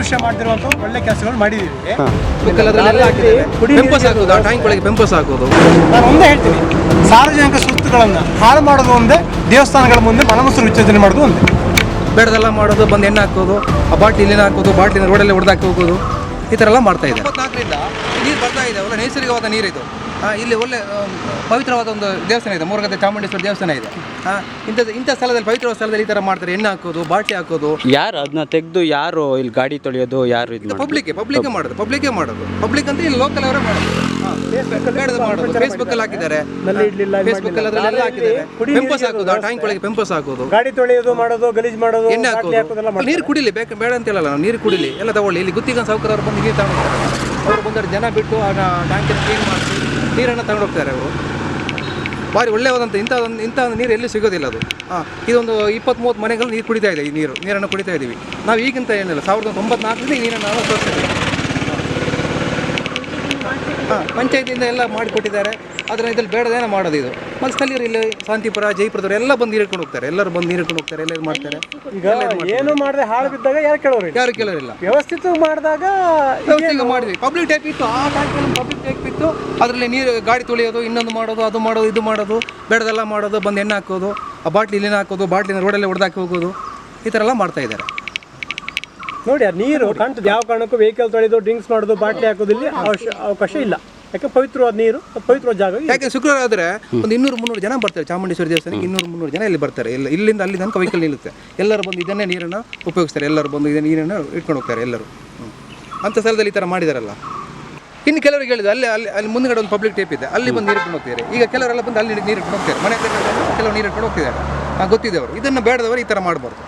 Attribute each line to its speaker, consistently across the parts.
Speaker 1: ಇಷ್ಟು ವರ್ಷ ಮಾಡ್ತಿರುವಂಥ ಒಳ್ಳೆ ಕೆಲಸಗಳು
Speaker 2: ಹಾಕಿದ್ದಾರೆ ಪೆಂಪಸ್ ಹಾಕೋದು ಆ ಟ್ಯಾಂಕ್ ಒಳಗೆ ಹಾಕೋದು
Speaker 1: ನಾನು ಒಂದೇ ಹೇಳ್ತೀನಿ. ಸಾರ್ವಜನಿಕ ಸ್ವತ್ತುಗಳನ್ನು ಹಾಳು ಮಾಡೋದು ಒಂದೇ ದೇವಸ್ಥಾನಗಳ ಮುಂದೆ ಮನಮಸ್ಸು ವಿಚಾರಣೆ ಮಾಡೋದು ಒಂದೇ.
Speaker 2: ಬೇಡದೆಲ್ಲ ಮಾಡೋದು ಬಂದು ಎಣ್ಣೆ ಹಾಕೋದು ಆ ಬಾಟ್ಲಿ ಇಲ್ಲಿನ ಹಾಕೋದು ಬಾಟ್ಲಿನ ರೋಡಲ್ಲಿ ಹೊಡೆದಾಕಿ ಹೋಗೋದು ಈ ಥರ ಎಲ್ಲ ಮಾಡ್ತಾ ಇದೆ ನೀರು ಬರ್ತಾ ಇದೆ ಒಳ್ಳೆ ನೈಸರ್ಗಿಕವಾದ ನೀರಿದು. ಇಲ್ಲಿ ಒಳ್ಳೆ ಪವಿತ್ರವಾದ ಒಂದು ದೇವಸ್ಥಾನ ಇದೆ. ಮೂರಗದ್ದೆ ಚಾಮುಂಡೇಶ್ವರಿ ದೇವಸ್ಥಾನ ಇದೆ. ಇಂಥ ಇಂಥ ಸ್ಥಳದಲ್ಲಿ ಪವಿತ್ರವಾದ ಸ್ಥಳದಲ್ಲಿ ಈ ಥರ ಮಾಡ್ತಾರೆ. ಎಣ್ಣೆ ಹಾಕೋದು ಬಾಟ್ಲಿ ಹಾಕೋದು.
Speaker 3: ಯಾರು ಅದನ್ನ ತೆಗೆದು ಯಾರು ಇಲ್ಲಿ ಗಾಡಿ ತೊಳೆಯೋದು ಯಾರು ಇದು
Speaker 2: ಪಬ್ಲಿಕ್ ಪಬ್ಲಿಕ್ ಮಾಡೋದು ಪಬ್ಲಿಕ್ಕೇ ಮಾಡೋದು. ಪಬ್ಲಿಕ್ ಅಂತ ಇಲ್ಲಿ ಲೋಕಲ್ ಅವರೇ ಮಾಡೋದು. ಫೇಸ್ಬುಕ್ ಅಲ್ಲಿ ಹಾಕಿದ್ದಾರೆ.
Speaker 1: ನಲ್ಲಿ ಇಡ್ಲಿಲ್ಲ, ಇದು
Speaker 2: ಫೇಸ್ಬುಕ್ ಅಲ್ಲಿ ಹಾಕಿದ್ದಾರೆ. ಪೆಂಪಸ್ ಹಾಕೋದು ಆ ಟ್ಯಾಂಕ್ ಒಳಗೆ ಪೆಂಪಸ್ ಹಾಕೋದು.
Speaker 1: ಗಾಡಿ ತೊಳೆಯೋದು ಮಾಡೋದು ಗಲೀಜ್ ಮಾಡೋದು
Speaker 2: ಎಣ್ಣೆ ಹಾಕೋದು. ನೀರು ಕುಡಿಲಿ ಬೇಕು ಬೇಡ ಅಂತ ಹೇಳಲ್ಲ ನಾವು ನೀರು ಕುಡಿಲಿ ಎಲ್ಲ ತಗೊಳ್ಳಿ. ಇಲ್ಲಿ ಗುತ್ತಿಗೆ ಸೌಕರ್ಯ ಅವ್ರು ಬಂದು ನೀರು ತಗೊಂಡು ಅವ್ರು ಬಂದವರು ಜನ ಬಿಟ್ಟು ಆ ಟ್ಯಾಂಕ್ ಕ್ಲೀನ್ ಮಾಡಿಸಿ. ನೀರನ್ನು ತಗೊಂಡು ಹೋಗ್ತಾರೆ ಅವರು. ಭಾರಿ ಒಳ್ಳೆಯವಾದಂಥ ಇಂಥ ಒಂದು ಇಂಥ ಒಂದು ನೀರು ಎಲ್ಲಿ ಸಿಗೋದಿಲ್ಲ ಅದು. ಹಾಂ ಇದೊಂದು ಇಪ್ಪತ್ತು ಮೂವತ್ತು ಮನೆಗಳು ನೀರು ಕುಡಿತಾ ಇದೆ ಈ ನೀರು. ನೀರನ್ನು ಕುಡಿತಾ ಇದ್ದೀವಿ. ನಾವು ಈಗಿಂತ ಏನಿಲ್ಲ. ಸಾವಿರದ ತೊಂಬತ್ನಾಲ್ಕರಿಂದ ಈ ನೀರನ್ನು ನಾವು ತೋರಿಸ್ತೀವಿ ಹಾಂ ಪಂಚಾಯತಿಯಿಂದ ಎಲ್ಲ ಮಾಡಿಕೊಟ್ಟಿದ್ದಾರೆ. ಆದರೆ ಇದರಲ್ಲಿ ಬೇಡದೇನೋ ಮಾಡೋದು ಇದು. ಮತ್ತು ಸ್ಥಳೀಯರು ಇಲ್ಲಿ ಶಾಂತಿಪುರ ಜೈಪುರದವರು ಎಲ್ಲ ಬಂದು ನೀರು ಹಿಡ್ಕೊಂಡು ಹೋಗ್ತಾರೆ. ಎಲ್ಲರೂ ಬಂದು ನೀರು ಕೊಂಡು ಹೋಗ್ತಾರೆ ಎಲ್ಲ ಮಾಡ್ತಾರೆ.
Speaker 1: ಈಗ ಏನು ಮಾಡದೆ ಹಾಳು ಬಿದ್ದಾಗ ಯಾರು ಕೇಳೋರು
Speaker 2: ಯಾರು ಕೇಳೋರಿಲ್ಲ
Speaker 1: ವ್ಯವಸ್ಥಿತ ಮಾಡಿದಾಗ
Speaker 2: ಈಗ ಮಾಡಿದ್ವಿ. ಪಬ್ಲಿಕ್ ಟೈಪ್ ಇತ್ತು. ಆ ಟ್ಯಾಂಕಲ್ಲಿ ಪಬ್ಲಿಕ್ ಟೈಪ್ ಇತ್ತು. ಅದರಲ್ಲಿ ನೀರು ಗಾಡಿ ತೊಳೆಯೋದು ಇನ್ನೊಂದು ಮಾಡೋದು ಅದು ಮಾಡೋದು ಇದು ಮಾಡೋದು ಬೆಡದೆಲ್ಲ ಮಾಡೋದು ಬಂದು ಎಣ್ಣೆ ಹಾಕೋದು ಆ ಬಾಟ್ಲಿ ಇಲ್ಲಿನ ಹಾಕೋದು ಬಾಟ್ಲಿನ ರೋಡಲ್ಲೇ ಹೊಡೆದಾಕಿ ಹೋಗೋದು ಈ ಥರ ಎಲ್ಲ ಮಾಡ್ತಾ ಇದ್ದಾರೆ.
Speaker 1: ನೋಡಿ ಆ ನೀರು ಕಾಣ್ತದೆ ಯಾವ ಕಾರಣಕ್ಕೂ ವೆಹಿಕಲ್ ತೊಳೆದು ಡ್ರಿಂಕ್ಸ್ ಮಾಡೋದು ಬಾಟ್ಲಿ ಹಾಕೋದಿಲ್ಲಿ ಅವಶ್ಯ ಅವಕಾಶ ಇಲ್ಲ. ಯಾಕೆ ಪವಿತ್ರವಾದ ನೀರು ಪವಿತ್ರವಾದ ಜಾಗ.
Speaker 2: ಯಾಕೆ ಶುಕ್ರವಾರ ಆದರೆ ಒಂದು ಇನ್ನೂರು ಮುನ್ನೂರು ಜನ ಬರ್ತಾರೆ ಚಾಮುಂಡೇಶ್ವರಿ ದೇವಸ್ಥಾನಕ್ಕೆ ಇನ್ನೂರು ಮುನ್ನೂರು ಜನ ಇಲ್ಲಿ ಬರ್ತಾರೆ. ಎಲ್ಲ ಇಲ್ಲಿಂದ ಅಲ್ಲಿ ತನಕ ವೆಹಿಕಲ್ ನಿಲ್ಲುತ್ತೆ. ಎಲ್ಲರೂ ಬಂದು ಇದನ್ನೇ ನೀರನ್ನು ಉಪಯೋಗಿಸ್ತಾರೆ. ಎಲ್ಲರೂ ಬಂದು ಇದನ್ನು ನೀರನ್ನು ಇಟ್ಕೊಂಡು ಹೋಗ್ತಾರೆ ಎಲ್ಲರೂ. ಅಂತ ಅಂಥ ಸ್ಥಳದಲ್ಲಿ ಈ ಥರ ಮಾಡಿದಾರಲ್ಲ. ಇನ್ನು ಕೆಲವರಿಗೆ ಹೇಳಿದ್ರು ಅಲ್ಲಿ ಅಲ್ಲಿ ಅಲ್ಲಿ ಮುಂದ್ಗಡೆ ಒಂದು ಪಬ್ಲಿಕ್ ಟೇಪ್ ಇದೆ. ಅಲ್ಲಿ ಬಂದು ನೀರು ಇಟ್ಕೊಂಡು ಹೋಗ್ತಾರೆ ಈಗ ಕೆಲವರೆಲ್ಲ ಬಂದು ಅಲ್ಲಿ ನೀರು ಇಟ್ಕೊಂಡು ಹೋಗ್ತಾರೆ. ಮನೆ ಕೆಲವರು ಕೆಲವು ನೀರು ಇಟ್ಕೊಂಡು ಹೋಗ್ತಿದ್ದಾರೆ. ಆ, ಗೊತ್ತಿದೆ ಅವರು. ಇದನ್ನು ಬೇಡದವರು ಈ ಥರ ಮಾಡಬಾರ್ದು.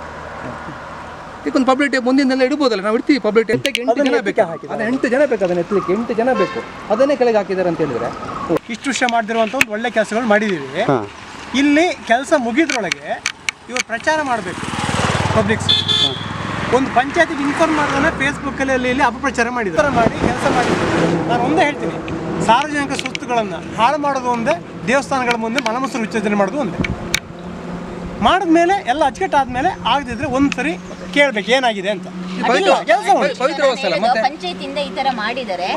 Speaker 2: ಇದಕ್ಕೊಂದು ಪಬ್ಲಿಕ್ ಟೇಪ್ ಮುಂದಿನೆಲ್ಲ ಇಡ್ಬೋದಲ್ಲ? ನಾವು ಇಡ್ತೀವಿ ಪಬ್ಲಿಕ್ ಟೇಪ್ ಎಂಟು ಜನ ಬೇಕು. ಅದನ್ನ ಎಂಟು ಜನ ಬೇಕು ಅದನ್ನ ಎತ್ತಲಿಕ್ಕೆ ಎಂಟು ಜನ ಬೇಕು. ಅದನ್ನೇ ಕೆಳಗೆ ಹಾಕಿದ್ದಾರೆ ಅಂತ ಹೇಳಿದ್ರೆ.
Speaker 1: ಇಷ್ಟು ವರ್ಷ ಮಾಡ್ತಿರುವಂಥ ಒಂದು ಒಳ್ಳೆ ಕೆಲಸಗಳು ಮಾಡಿದ್ದೀವಿ. ಇಲ್ಲಿ ಕೆಲಸ ಮುಗಿದ್ರೊಳಗೆ ಇವರು ಪ್ರಚಾರ ಮಾಡಬೇಕು ಪಬ್ಲಿಕ್ಸ್ ಒಂದು ಪಂಚಾಯತಿಗೆ ಇನ್ಫಾರ್ಮ್ ಮಾಡೋದನ್ನ ಫೇಸ್ಬುಕ್ಕಲ್ಲಿ ಅಲ್ಲಿ ಇಲ್ಲಿ ಅಪಪ್ರಚಾರ ಮಾಡಿದ್ದಾರೆ. ಮಾಡಿ ಕೆಲಸ ಮಾಡಿ ನಾನು ಒಂದೇ ಹೇಳ್ತೀನಿ. ಸಾರ್ವಜನಿಕ ಸ್ವತ್ತುಗಳನ್ನು ಹಾಳು ಮಾಡೋದು ಒಂದೇ ದೇವಸ್ಥಾನಗಳ ಮುಂದೆ ಮನಮಸರು ವಿಸರ್ಜನೆ ಮಾಡೋದು ಒಂದೇ. ಮಾಡಿದ್ಮೇಲೆ ಎಲ್ಲ ಅಚ್ಚುಕಟ್ಟಾದ್ಮೇಲೆ ಆಗದಿದ್ರೆ ಒಂದು ಸರಿ ಕೇಳ್ಬೇಕು ಏನಾಗಿದೆ ಅಂತ.
Speaker 2: ಮತ್ತೆ?
Speaker 4: ಪಂಚಾಯತಿಯಿಂದ ಈ ತರ ಮಾಡಿದರೆ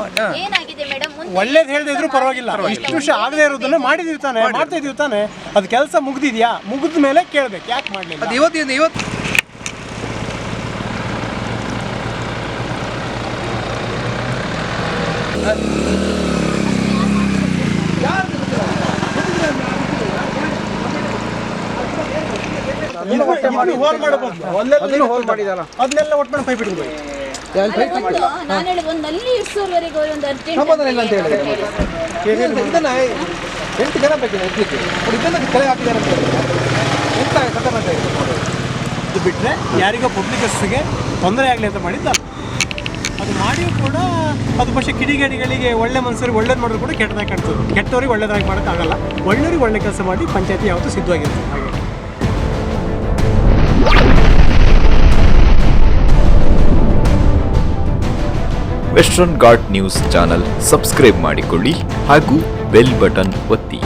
Speaker 4: ಏನಾಗಿದೆ ಮೇಡಮ್
Speaker 1: ಒಳ್ಳೇದು ಪರವಾಗಿಲ್ಲ. ಇಷ್ಟು ವರ್ಷ ಆಗದೆ ಇರೋದನ್ನ ಮಾಡಿದೀವಿ ತಾನೆ ಮಾಡ್ತಾ ಇದೀವಿ ತಾನೆ. ಅದು ಕೆಲಸ ಮುಗ್ದಿದ್ಯಾ? ಮುಗಿದ ಮೇಲೆ ಕೇಳ್ಬೇಕು ಯಾಕೆ ಮಾಡಲಿಲ್ಲ?
Speaker 2: ಅದು ಇವತ್ತಿಂದ ಇವತ್ತು
Speaker 1: ಹೋಲ್ ಮಾಡಬಹುದು.
Speaker 2: ಹೋಲ್ ಮಾಡಿದಲ್ಲ
Speaker 1: ಅದನ್ನೆಲ್ಲ ಒಟ್ಟು ಮಾಡಿ ಪೈಪ್ ಇಟ್ಕೊಂಡು
Speaker 4: ನಾನು ಹೇಳಿ ಒಂದು ನಲ್ಲಿ ಇಷ್ಟೋವರೆಗೆ ಒಂದು ಅರ್ಜೆಂಟ್
Speaker 2: ಸಮಾಧಾನ ಇಲ್ಲ ಅಂತ ಹೇಳಿದ್ರೆ ಇದನ್ನ ಎಂಟು ಜನ ಬೇಕು ಎತ್ತಲಿಕ್ಕೆ ನೋಡಿ ಇದನ್ನ ಕೆಳಗೆ ಹಾಕಿದ್ದಾರೆ ಅಂತ ಹೇಳಿದ್ರೆ ಎಂತ ಖತರ್ನಾಕ ಇದೆ
Speaker 1: ಇದು ಬಿಟ್ಟರೆ ಯಾರಿಗೋ ಪಬ್ಲಿಕಸ್ಗೆ ತೊಂದರೆ ಆಗಲಿ ಅಂತ ಮಾಡಿದ್ದಲ್ಲ. ಅದು ಮಾಡಿಯೂ ಕೂಡ ಅದು ಪಕ್ಷ ಕಿಡಿಗೇಡಿಗಳಿಗೆ ಒಳ್ಳೆ ಮನಸ್ಸರಿಗೆ ಒಳ್ಳೇದು ಮಾಡಿದ್ರು ಕೂಡ ಕೆಟ್ಟದಾಗಿ ಕಾಣ್ತದೆ. ಕೆಟ್ಟವ್ರಿಗೆ ಒಳ್ಳೇದಾಗಿ ಮಾಡೋಕ್ಕಾಗಲ್ಲ. ಒಳ್ಳೆಯವ್ರಿಗೆ ಒಳ್ಳೆ ಕೆಲಸ ಮಾಡಿ ಪಂಚಾಯತಿ ಯಾವತ್ತೂ ಸಿದ್ಧವಾಗಿರ್ತದೆ ಹಾಗೆ.
Speaker 5: Western guard news channel subscribe ಮಾಡಿಕೊಳ್ಳಿ ಹಾಗೂ ಬೆಲ್ ಬಟನ್ ಒತ್ತಿ.